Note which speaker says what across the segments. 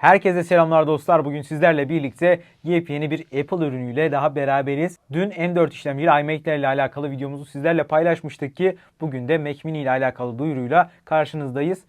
Speaker 1: Herkese selamlar dostlar. Bugün sizlerle birlikte yepyeni bir Apple ürünüyle daha beraberiz. Dün M4 işlemciyle iMac ile alakalı videomuzu sizlerle paylaşmıştık ki bugün de Mac Mini ile alakalı duyuruyla karşınızdayız.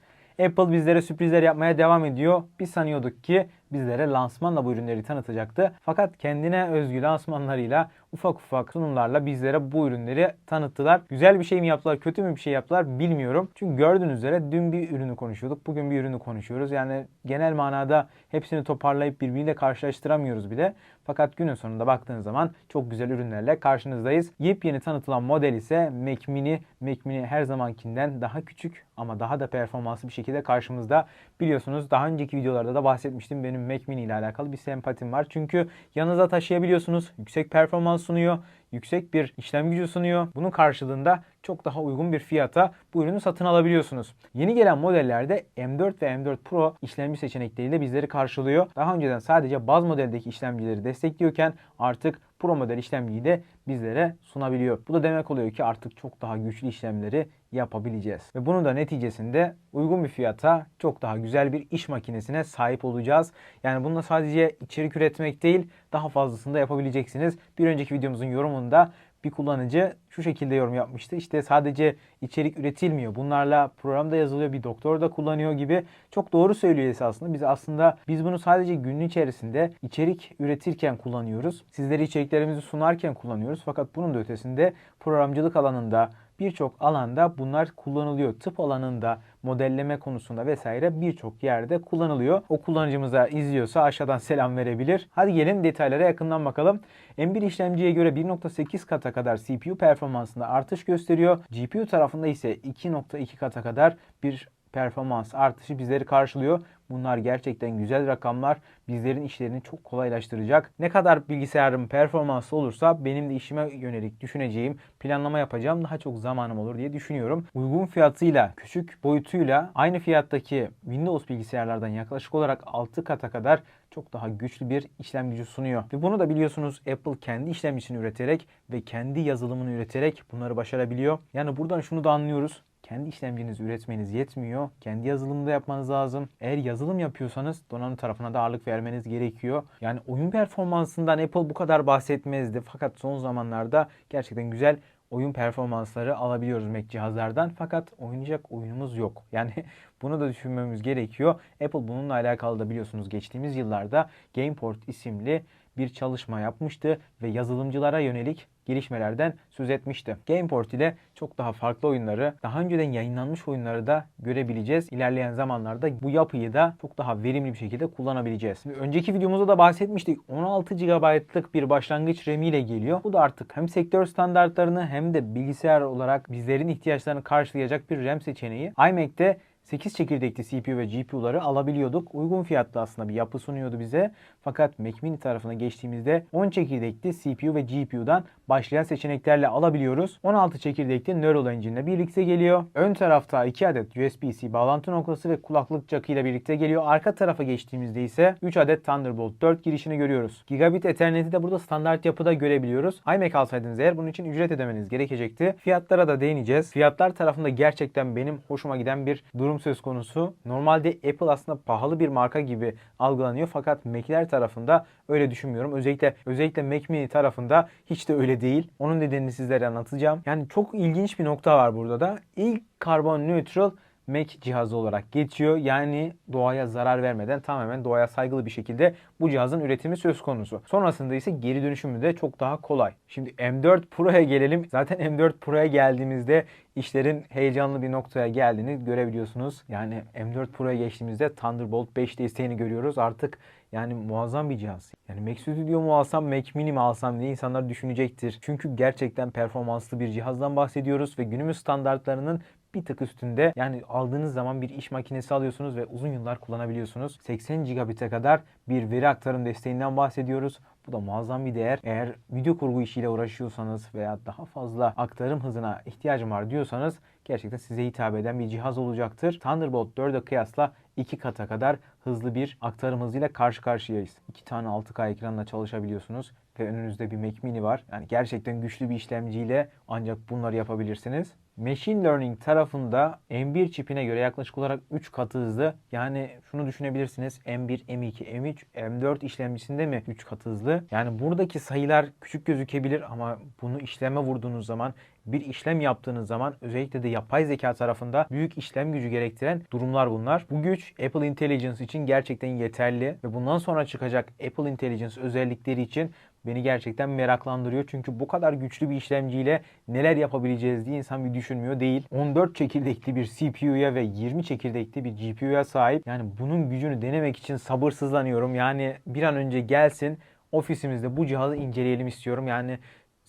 Speaker 1: Apple bizlere sürprizler yapmaya devam ediyor. Biz sanıyorduk ki bizlere lansmanla bu ürünleri tanıtacaktı. Fakat kendine özgü lansmanlarıyla ufak ufak sunumlarla bizlere bu ürünleri tanıttılar. Güzel bir şey mi yaptılar, kötü mü bir şey yaptılar bilmiyorum. Çünkü gördüğünüz üzere dün bir ürünü konuşuyorduk, bugün bir ürünü konuşuyoruz. Yani genel manada hepsini toparlayıp birbiriyle karşılaştıramıyoruz bile. Fakat günün sonunda baktığınız zaman çok güzel ürünlerle karşınızdayız. Yepyeni tanıtılan model ise Mac Mini. Mac Mini her zamankinden daha küçük ama daha da performanslı bir şekilde karşımızda. Biliyorsunuz daha önceki videolarda da bahsetmiştim. Benim Mac Mini ile alakalı bir sempatim var. Çünkü yanınıza taşıyabiliyorsunuz. Yüksek performans sunuyor. Yüksek bir işlem gücü sunuyor. Bunun karşılığında çok daha uygun bir fiyata bu ürünü satın alabiliyorsunuz. Yeni gelen modellerde M4 ve M4 Pro işlemci seçenekleriyle bizleri karşılıyor. Daha önceden sadece baz modeldeki işlemcileri destekliyorken artık Pro model işlemciyi de bizlere sunabiliyor. Bu da demek oluyor ki artık çok daha güçlü işlemleri yapabileceğiz. Ve bunun da neticesinde uygun bir fiyata çok daha güzel bir iş makinesine sahip olacağız. Yani bununla sadece içerik üretmek değil daha fazlasını da yapabileceksiniz. Bir önceki videomuzun yorumunda bir kullanıcı şu şekilde yorum yapmıştı. İşte sadece içerik üretilmiyor. Bunlarla programda yazılıyor. Bir doktor da kullanıyor gibi. Çok doğru söylüyor esasında. Biz aslında biz bunu sadece günün içerisinde içerik üretirken kullanıyoruz. Sizlere içeriklerimizi sunarken kullanıyoruz. Fakat bunun da ötesinde programcılık alanında birçok alanda bunlar kullanılıyor. Tıp alanında, modelleme konusunda vesaire birçok yerde kullanılıyor. O kullanıcımız da izliyorsa aşağıdan selam verebilir. Hadi gelin detaylara yakından bakalım. M1 işlemciye göre 1.8 kata kadar CPU performansında artış gösteriyor. GPU tarafında ise 2.2 kata kadar bir performans artışı bizleri karşılıyor. Bunlar gerçekten güzel rakamlar. Bizlerin işlerini çok kolaylaştıracak. Ne kadar bilgisayarım performanslı olursa benim de işime yönelik düşüneceğim, planlama yapacağım daha çok zamanım olur diye düşünüyorum. Uygun fiyatıyla, küçük boyutuyla aynı fiyattaki Windows bilgisayarlardan yaklaşık olarak 6 kata kadar çok daha güçlü bir işlem gücü sunuyor. Ve bunu da biliyorsunuz Apple kendi işlemcisini üreterek ve kendi yazılımını üreterek bunları başarabiliyor. Yani buradan şunu da anlıyoruz kendi işlemcinizi üretmeniz yetmiyor. Kendi yazılımda yapmanız lazım. Eğer yazılım yapıyorsanız donanım tarafına da ağırlık vermeniz gerekiyor. Yani oyun performansından Apple bu kadar bahsetmezdi. Fakat son zamanlarda gerçekten güzel oyun performansları alabiliyoruz Mac cihazlardan. Fakat oynayacak oyunumuz yok. Yani bunu da düşünmemiz gerekiyor. Apple bununla alakalı da biliyorsunuz geçtiğimiz yıllarda GamePort isimli bir çalışma yapmıştı ve yazılımcılara yönelik gelişmelerden söz etmişti. Gameport ile çok daha farklı oyunları, daha önceden yayınlanmış oyunları da görebileceğiz. İlerleyen zamanlarda bu yapıyı da çok daha verimli bir şekilde kullanabileceğiz. Önceki videomuzda da bahsetmiştik. 16 GB'lık bir başlangıç RAM ile geliyor. Bu da artık hem sektör standartlarını hem de bilgisayar olarak bizlerin ihtiyaçlarını karşılayacak bir RAM seçeneği. iMac'te 8 çekirdekli CPU ve GPU'ları alabiliyorduk. Uygun fiyatlı aslında bir yapı sunuyordu bize. Fakat Mac Mini tarafına geçtiğimizde 10 çekirdekli CPU ve GPU'dan başlayan seçeneklerle alabiliyoruz. 16 çekirdekli Neural Engine ile birlikte geliyor. Ön tarafta 2 adet USB-C bağlantı noktası ve kulaklık jackı ile birlikte geliyor. Arka tarafa geçtiğimizde ise 3 adet Thunderbolt 4 girişini görüyoruz. Gigabit Ethernet'i de burada standart yapıda görebiliyoruz. iMac alsaydınız eğer bunun için ücret ödemeniz gerekecekti. Fiyatlara da değineceğiz. Fiyatlar tarafında gerçekten benim hoşuma giden bir durum söz konusu. Normalde Apple aslında pahalı bir marka gibi algılanıyor fakat Mac'ler tarafında öyle düşünmüyorum. Özellikle özellikle Mac Mini tarafında hiç de öyle değil. Onun nedenini sizlere anlatacağım. Yani çok ilginç bir nokta var burada da. İlk karbon neutral Mac cihazı olarak geçiyor. Yani doğaya zarar vermeden tamamen doğaya saygılı bir şekilde bu cihazın üretimi söz konusu. Sonrasında ise geri dönüşümü de çok daha kolay. Şimdi M4 Pro'ya gelelim. Zaten M4 Pro'ya geldiğimizde işlerin heyecanlı bir noktaya geldiğini görebiliyorsunuz. Yani M4 Pro'ya geçtiğimizde Thunderbolt 5 desteğini görüyoruz. Artık yani muazzam bir cihaz. Yani Mac Studio mu alsam, Mac Mini mi alsam diye insanlar düşünecektir. Çünkü gerçekten performanslı bir cihazdan bahsediyoruz ve günümüz standartlarının bir tık üstünde. Yani aldığınız zaman bir iş makinesi alıyorsunuz ve uzun yıllar kullanabiliyorsunuz. 80 gigabit'e kadar bir veri aktarım desteğinden bahsediyoruz. Bu da muazzam bir değer. Eğer video kurgu işiyle uğraşıyorsanız veya daha fazla aktarım hızına ihtiyacım var diyorsanız gerçekten size hitap eden bir cihaz olacaktır. Thunderbolt 4'e kıyasla 2 kata kadar hızlı bir aktarım hızıyla karşı karşıyayız. 2 tane 6K ekranla çalışabiliyorsunuz ve önünüzde bir Mac Mini var. Yani gerçekten güçlü bir işlemciyle ancak bunları yapabilirsiniz. Machine Learning tarafında M1 çipine göre yaklaşık olarak 3 katı hızlı. Yani şunu düşünebilirsiniz. M1, M2, M3, M4 işlemcisinde mi 3 katı hızlı? Yani buradaki sayılar küçük gözükebilir ama bunu işleme vurduğunuz zaman bir işlem yaptığınız zaman özellikle de yapay zeka tarafında büyük işlem gücü gerektiren durumlar bunlar. Bu güç Apple Intelligence için gerçekten yeterli ve bundan sonra çıkacak Apple Intelligence özellikleri için beni gerçekten meraklandırıyor. Çünkü bu kadar güçlü bir işlemciyle neler yapabileceğiz diye insan bir düşünmüyor değil. 14 çekirdekli bir CPU'ya ve 20 çekirdekli bir GPU'ya sahip. Yani bunun gücünü denemek için sabırsızlanıyorum. Yani bir an önce gelsin ofisimizde bu cihazı inceleyelim istiyorum. Yani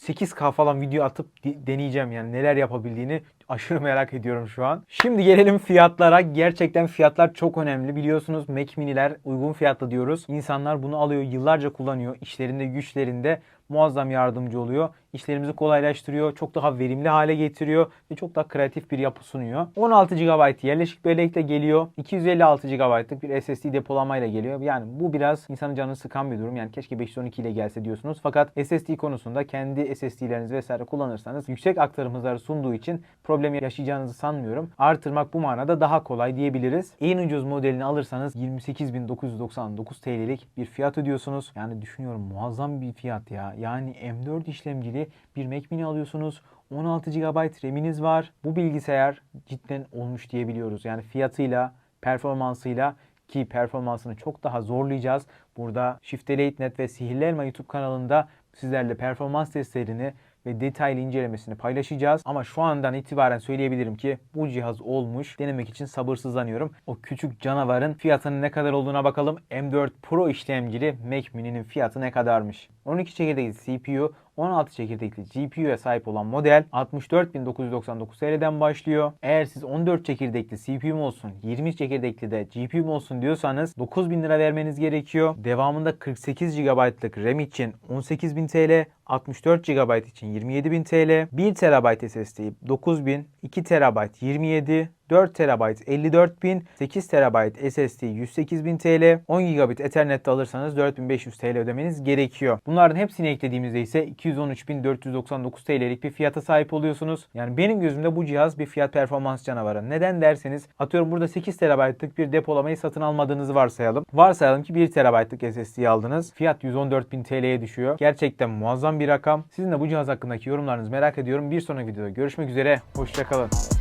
Speaker 1: 8K falan video atıp de- deneyeceğim yani neler yapabildiğini aşırı merak ediyorum şu an. Şimdi gelelim fiyatlara. Gerçekten fiyatlar çok önemli. Biliyorsunuz Mac mini'ler uygun fiyatlı diyoruz. İnsanlar bunu alıyor, yıllarca kullanıyor. İşlerinde, güçlerinde muazzam yardımcı oluyor. İşlerimizi kolaylaştırıyor, çok daha verimli hale getiriyor ve çok daha kreatif bir yapı sunuyor. 16 GB yerleşik bellekle geliyor. 256 GB'lık bir SSD depolamayla geliyor. Yani bu biraz insanın canını sıkan bir durum. Yani keşke 512 ile gelse diyorsunuz. Fakat SSD konusunda kendi SSD'lerinizi vesaire kullanırsanız yüksek aktarım hızları sunduğu için problem yaşayacağınızı sanmıyorum. Artırmak bu manada daha kolay diyebiliriz. En ucuz modelini alırsanız 28.999 TL'lik bir fiyat ödüyorsunuz. Yani düşünüyorum muazzam bir fiyat ya. Yani M4 işlemcili bir Mac mini alıyorsunuz. 16 GB RAM'iniz var. Bu bilgisayar cidden olmuş diyebiliyoruz. Yani fiyatıyla, performansıyla ki performansını çok daha zorlayacağız. Burada Shift'e Net ve Sihirli Elma YouTube kanalında sizlerle performans testlerini ve detaylı incelemesini paylaşacağız. Ama şu andan itibaren söyleyebilirim ki bu cihaz olmuş. Denemek için sabırsızlanıyorum. O küçük canavarın fiyatının ne kadar olduğuna bakalım. M4 Pro işlemcili Mac Mini'nin fiyatı ne kadarmış? 12 çekirdekli CPU, 16 çekirdekli GPU'ya sahip olan model 64.999 TL'den başlıyor. Eğer siz 14 çekirdekli CPU'm olsun, 20 çekirdekli de GPU'm olsun diyorsanız 9.000 lira vermeniz gerekiyor. Devamında 48 GB'lık RAM için 18.000 TL, 64 GB için 27.000 TL, 1 TB SSD 9000, 2 TB 27, 4 TB 54.000, 8 TB SSD 108.000 TL, 10 GB Ethernet alırsanız 4500 TL ödemeniz gerekiyor. Bunların hepsini eklediğimizde ise 213.499 TL'lik bir fiyata sahip oluyorsunuz. Yani benim gözümde bu cihaz bir fiyat performans canavarı. Neden derseniz atıyorum burada 8 TB'lık bir depolamayı satın almadığınızı varsayalım. Varsayalım ki 1 TB'lık SSD aldınız. Fiyat 114.000 TL'ye düşüyor. Gerçekten muazzam bir rakam. Sizin de bu cihaz hakkındaki yorumlarınızı merak ediyorum. Bir sonraki videoda görüşmek üzere. Hoşçakalın.